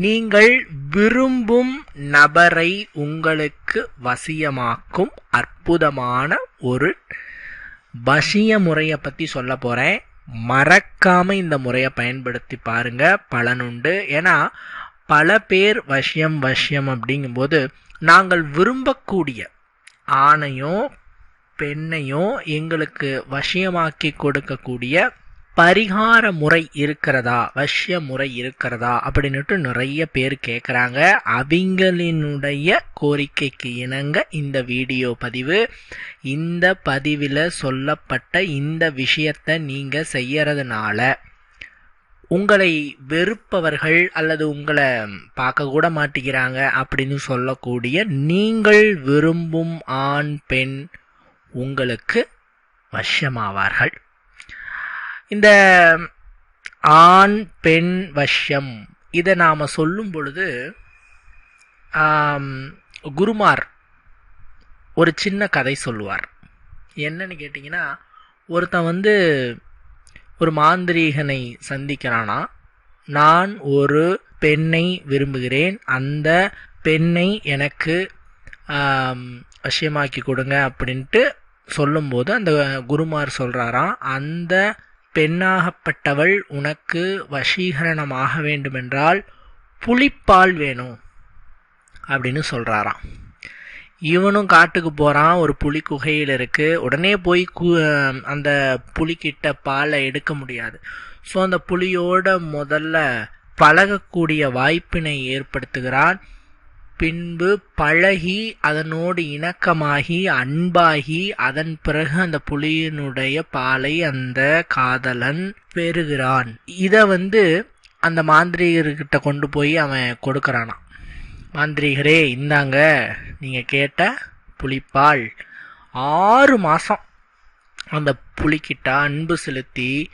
நீங்கள் விரும்பும் நபரை உங்களுக்கு வசியமாக்கும் அற்புதமான ஒரு வசிய முறையை பற்றி சொல்ல போகிறேன் மறக்காமல் இந்த முறையை பயன்படுத்தி பாருங்கள் பலனுண்டு ஏன்னா பல பேர் வசியம் வசியம் அப்படிங்கும்போது நாங்கள் விரும்பக்கூடிய ஆணையோ பெண்ணையோ எங்களுக்கு வசியமாக்கி கொடுக்கக்கூடிய பரிகார முறை இருக்கிறதா? வசிய முறை இருக்கிறதா? அப்படின்னுட்டு நிறைய பேர் கேட்குறாங்க அவங்களினுடைய கோரிக்கைக்கு இணங்க இந்த வீடியோ பதிவு. இந்த பதிவில் சொல்லப்பட்ட இந்த விஷயத்தை நீங்கள் செய்யறதுனால உங்களை வெறுப்பவர்கள் அல்லது உங்களை பார்க்க கூட மாட்டேங்கிறாங்க அப்படின்னு சொல்லக்கூடிய நீங்கள் விரும்பும் ஆண் பெண் உங்களுக்கு வசியமாவார்கள் இந்த ஆண் பெண் வஷ்யம் இதை நாம் சொல்லும் பொழுது குருமார் ஒரு சின்ன கதை சொல்லுவார். என்னன்னு கேட்டிங்கன்னா ஒருத்தன் வந்து ஒரு மாந்திரீகனை சந்திக்கிறானா நான் ஒரு பெண்ணை விரும்புகிறேன் அந்த பெண்ணை எனக்கு வசியமாக்கி கொடுங்க அப்படின்ட்டு சொல்லும்போது அந்த குருமார் சொல்கிறாராம் அந்த பெண்ணாகப்பட்டவள் உனக்கு வசீகரணமாக வேண்டுமென்றால் புலிப்பால் வேணும் அப்படின்னு சொல்கிறாராம் இவனும் காட்டுக்கு போகிறான் ஒரு புலி குகையில் இருக்குது உடனே போய் கு அந்த புலிக்கிட்ட பாலை எடுக்க முடியாது. ஸோ அந்த புலியோட முதல்ல பழகக்கூடிய வாய்ப்பினை ஏற்படுத்துகிறான். பின்பு பழகி அதனோடு இணக்கமாகி அன்பாகி அதன் பிறகு அந்த புலியினுடைய பாலை அந்த காதலன் பெறுகிறான். இதை வந்து அந்த மாந்திரிகர்கிட்ட கொண்டு போய் அவன் கொடுக்கறானான் மாந்திரிகரே இந்தாங்க நீங்கள் கேட்ட புலிப்பால் ஆறு மாதம் அந்த புலிக்கிட்ட அன்பு செலுத்தி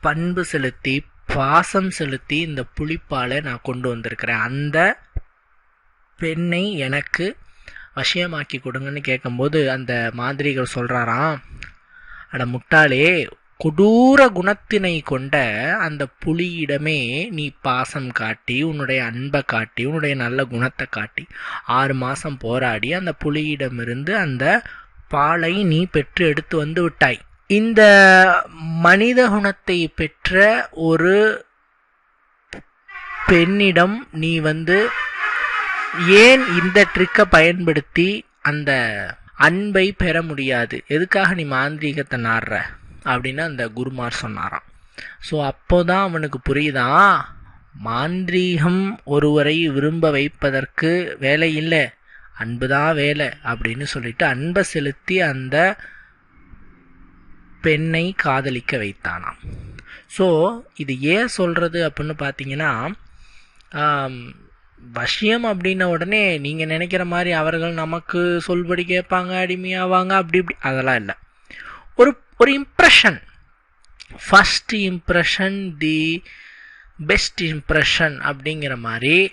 பண்பு செலுத்தி பாசம் செலுத்தி இந்த புளிப்பாலை நான் கொண்டு வந்திருக்கிறேன். அந்த பெண்ணை எனக்கு வசியமாக்கி கொடுங்கன்னு கேட்கும்போது அந்த மாந்திரிகர் சொல்கிறாராம் அட முட்டாளே கொடூர குணத்தினை கொண்ட அந்த புலியிடமே நீ பாசம் காட்டி உன்னுடைய அன்பை காட்டி உன்னுடைய நல்ல குணத்தை காட்டி ஆறு மாதம் போராடி அந்த புலியிடமிருந்து அந்த பாலை நீ பெற்று எடுத்து வந்து விட்டாய். இந்த மனித குணத்தை பெற்ற ஒரு பெண்ணிடம் நீ வந்து ஏன் இந்த ட்ரிக்கை பயன்படுத்தி அந்த அன்பை பெற முடியாது? எதுக்காக நீ மாந்திரீகத்தை நாடுற? அப்படின்னு அந்த குருமார் சொன்னாராம். ஸோ அப்போதான் அவனுக்கு புரியுதான் மாந்திரீகம் ஒருவரை விரும்ப வைப்பதற்கு வேலை இல்லை. அன்புதான் வேலை அப்படின்னு சொல்லிட்டு அன்பை செலுத்தி அந்த பெண்ணை காதலிக்க வைத்தானாம். ஸோ இது ஏன் சொல்கிறது அப்படின்னு பார்த்தீங்கன்னா வசியம் அப்படின்ன உடனே நீங்கள் நினைக்கிற மாதிரி அவர்கள் நமக்கு சொல்படி கேட்பாங்க அடிமையாவாங்க அப்படி இப்படி அதெல்லாம் இல்லை. ஒரு ஒரு impression first impression the best impression அப்படிங்கிற மாதிரி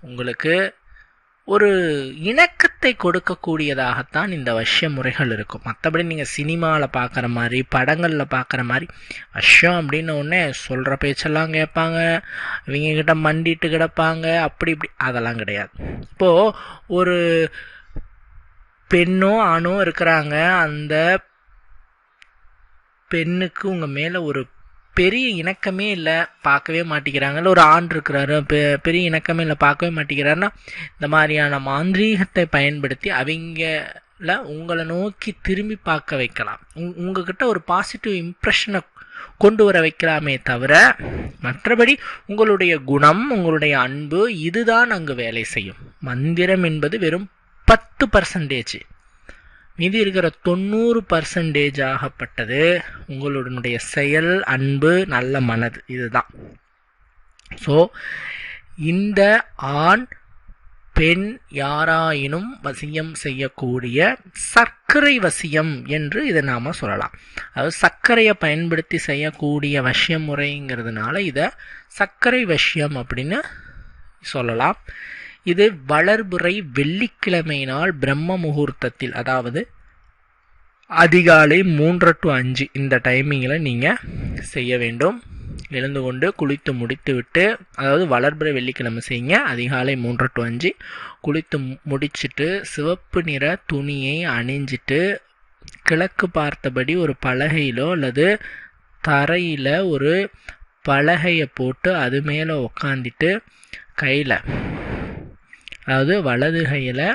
உங்களுக்கு ஒரு இணக்கத்தை கொடுக்கக்கூடியதாகத்தான் இந்த வஷ்ய முறைகள் இருக்கும். மற்றபடி நீங்கள் சினிமாவில் பார்க்குற மாதிரி படங்களில் பார்க்குற மாதிரி வஷ்யம் அப்படின்னு ஒன்னே சொல்கிற பேச்செல்லாம் கேட்பாங்க இவங்கக்கிட்ட மண்டிட்டு கிடப்பாங்க அப்படி இப்படி அதெல்லாம் கிடையாது. இப்போது ஒரு பெண்ணோ ஆணோ இருக்கிறாங்க அந்த பெண்ணுக்கு உங்கள் மேலே ஒரு பெரிய இணக்கமே இல்லை பார்க்கவே மாட்டேங்கிறாங்க. இல்லை ஒரு ஆண் இருக்கிறாரு பெ பெரிய இணக்கமே இல்லை பார்க்கவே மாட்டேங்கிறாருன்னா இந்த மாதிரியான மாந்திரீகத்தை பயன்படுத்தி அவங்கள உங்களை நோக்கி திரும்பி பார்க்க வைக்கலாம். உங் உங்ககிட்ட ஒரு பாசிட்டிவ் இம்ப்ரெஷனை கொண்டு வர வைக்கலாமே தவிர மற்றபடி உங்களுடைய குணம் உங்களுடைய அன்பு இதுதான் அங்கு வேலை செய்யும். மந்திரம் என்பது வெறும் பத்து பர்சன்டேஜ் மீதி இருக்கிற தொண்ணூறு பர்சன்டேஜ் ஆகப்பட்டது உங்களுடைய செயல் அன்பு நல்ல மனது. இதுதான். ஸோ இந்த ஆண் பெண் யாராயினும் வசியம் செய்யக்கூடிய சர்க்கரை வசியம் என்று இதை நாம் சொல்லலாம். அதாவது சர்க்கரையை பயன்படுத்தி செய்யக்கூடிய வசிய முறைங்கிறதுனால இதை சர்க்கரை வசியம் அப்படின்னு சொல்லலாம். இது வளர்புறை வெள்ளிக்கிழமை நாள் பிரம்ம முகூர்த்தத்தில் அதாவது அதிகாலை மூன்று டு அஞ்சு இந்த டைமிங்கில் நீங்கள் செய்ய வேண்டும். எழுந்து கொண்டு குளித்து முடித்து விட்டு அதாவது வளர்பிற வெள்ளிக்கிழமை செய்யுங்க. அதிகாலை மூன்று டு அஞ்சு. குளித்து முடிச்சுட்டு சிவப்பு நிற துணியை அணிஞ்சிட்டு கிழக்கு பார்த்தபடி ஒரு பலகையிலோ அல்லது தரையில் ஒரு பலகையை போட்டு அது மேலே உக்காந்துட்டு கையில் அதாவது வலது கையில்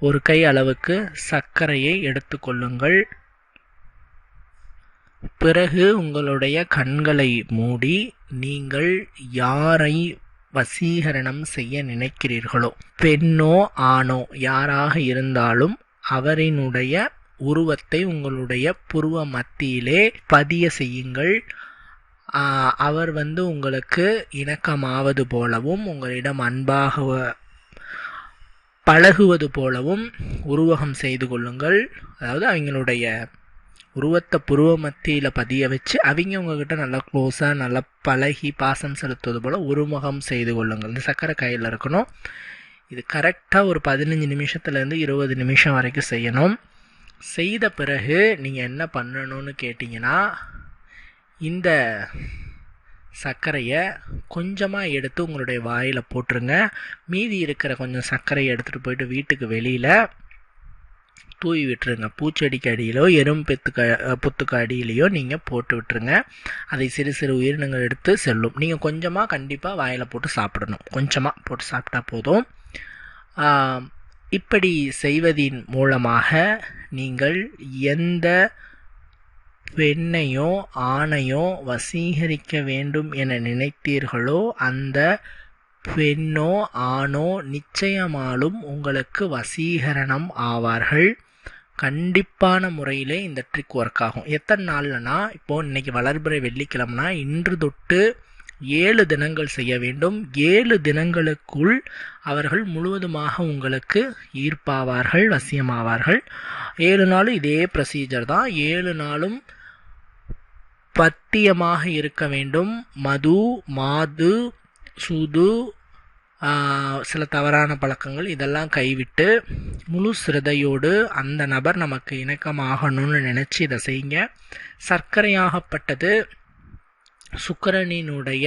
ஒரு கை அளவுக்கு சர்க்கரையை எடுத்துக்கொள்ளுங்கள் பிறகு உங்களுடைய கண்களை மூடி நீங்கள் யாரை வசீகரணம் செய்ய நினைக்கிறீர்களோ பெண்ணோ ஆணோ யாராக இருந்தாலும் அவரினுடைய உருவத்தை உங்களுடைய புருவ மத்தியிலே பதிய செய்யுங்கள். அவர் வந்து உங்களுக்கு இணக்கமாவது போலவும் உங்களிடம் அன்பாக பழகுவது போலவும் உருவகம் செய்து கொள்ளுங்கள். அதாவது அவங்களுடைய உருவத்தை புருவ மத்தியில் பதிய வச்சு அவங்க உங்ககிட்ட நல்லா க்ளோஸாக நல்லா பழகி பாசம் செலுத்துவது போல் உருமுகம் செய்து கொள்ளுங்கள். இந்த சக்கரை கையில் இருக்கணும். இது கரெக்டாக ஒரு பதினஞ்சு நிமிஷத்துலேருந்து இருபது நிமிஷம் வரைக்கும் செய்யணும். செய்த பிறகு நீங்கள் என்ன பண்ணணும்னு கேட்டிங்கன்னா இந்த சர்க்கரையை கொஞ்சமாக எடுத்து உங்களுடைய வாயில் போட்டுருங்க. மீதி இருக்கிற கொஞ்சம் சர்க்கரையை எடுத்துகிட்டு போயிட்டு வீட்டுக்கு வெளியில் தூவி விட்டுருங்க. பூச்செடிக்கு அடியிலோ எறும்பெத்துக்கு புத்துக்கு அடியிலையோ நீங்கள் போட்டு விட்டுருங்க. அதை சிறு சிறு உயிரினங்கள் எடுத்து செல்லும். நீங்கள் கொஞ்சமாக கண்டிப்பாக வாயில் போட்டு சாப்பிடணும். கொஞ்சமாக போட்டு சாப்பிட்டா போதும். இப்படி செய்வதின் மூலமாக நீங்கள் எந்த பெண்ணையோ ஆணையோ வசீகரிக்க வேண்டும் என நினைத்தீர்களோ அந்த பெண்ணோ ஆணோ நிச்சயமாலும் உங்களுக்கு வசீகரணம் ஆவார்கள். கண்டிப்பான முறையிலே இந்த ட்ரிக் ஒர்க் ஆகும். எத்தனை நாள்லனா இப்போது இன்றைக்கி வளர்பிறை வெள்ளிக்கிழமைனா இன்று தொட்டு ஏழு தினங்கள் செய்ய வேண்டும். ஏழு தினங்களுக்குள் அவர்கள் முழுவதுமாக உங்களுக்கு ஈர்ப்பாவார்கள் வசியமாவார்கள். ஏழு நாளும் இதே ப்ரொசீஜர் தான். ஏழு நாளும் பத்தியமாக இருக்க வேண்டும். மது மாது சூது சில தவறான பழக்கங்கள் இதெல்லாம் கைவிட்டு முழு சிரதையோடு அந்த நபர் நமக்கு இணக்கமாகணும்னு நினச்சி இதை செய்யுங்க. சர்க்கரையாகப்பட்டது சுக்கரனினுடைய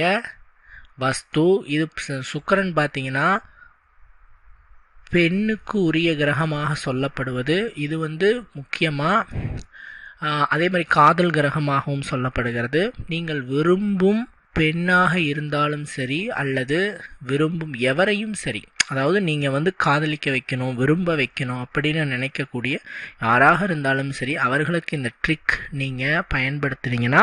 வஸ்து. இது சுக்கரன் பார்த்தீங்கன்னா பெண்ணுக்கு உரிய கிரகமாக சொல்லப்படுவது. இது வந்து முக்கியமாக அதே மாதிரி காதல் கிரகமாகவும் சொல்லப்படுகிறது. நீங்கள் விரும்பும் பெண்ணாக இருந்தாலும் சரி அல்லது விரும்பும் எவரையும் சரி அதாவது நீங்கள் வந்து காதலிக்க வைக்கணும் விரும்ப வைக்கணும் அப்படின்னு நினைக்கக்கூடிய யாராக இருந்தாலும் சரி அவர்களுக்கு இந்த ட்ரிக் நீங்கள் பயன்படுத்துனீங்கன்னா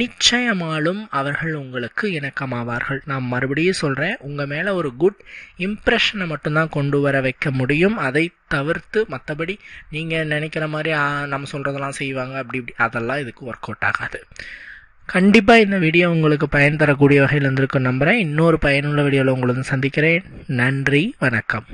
நிச்சயமாலும் அவர்கள் உங்களுக்கு இணக்கமாவார்கள். நான் மறுபடியும் சொல்கிறேன் உங்கள் மேலே ஒரு குட் இம்ப்ரெஷனை மட்டும்தான் கொண்டு வர வைக்க முடியும். அதை தவிர்த்து மற்றபடி நீங்கள் நினைக்கிற மாதிரி நம்ம சொல்கிறதெல்லாம் செய்வாங்க அப்படி இப்படி அதெல்லாம் இதுக்கு ஒர்க் அவுட் ஆகாது. கண்டிப்பாக இந்த வீடியோ உங்களுக்கு பயன் தரக்கூடிய வகையில் இருந்திருக்கும் நம்புகிறேன் இன்னொரு பயனுள்ள வீடியோவில் உங்களை சந்திக்கிறேன். நன்றி வணக்கம்.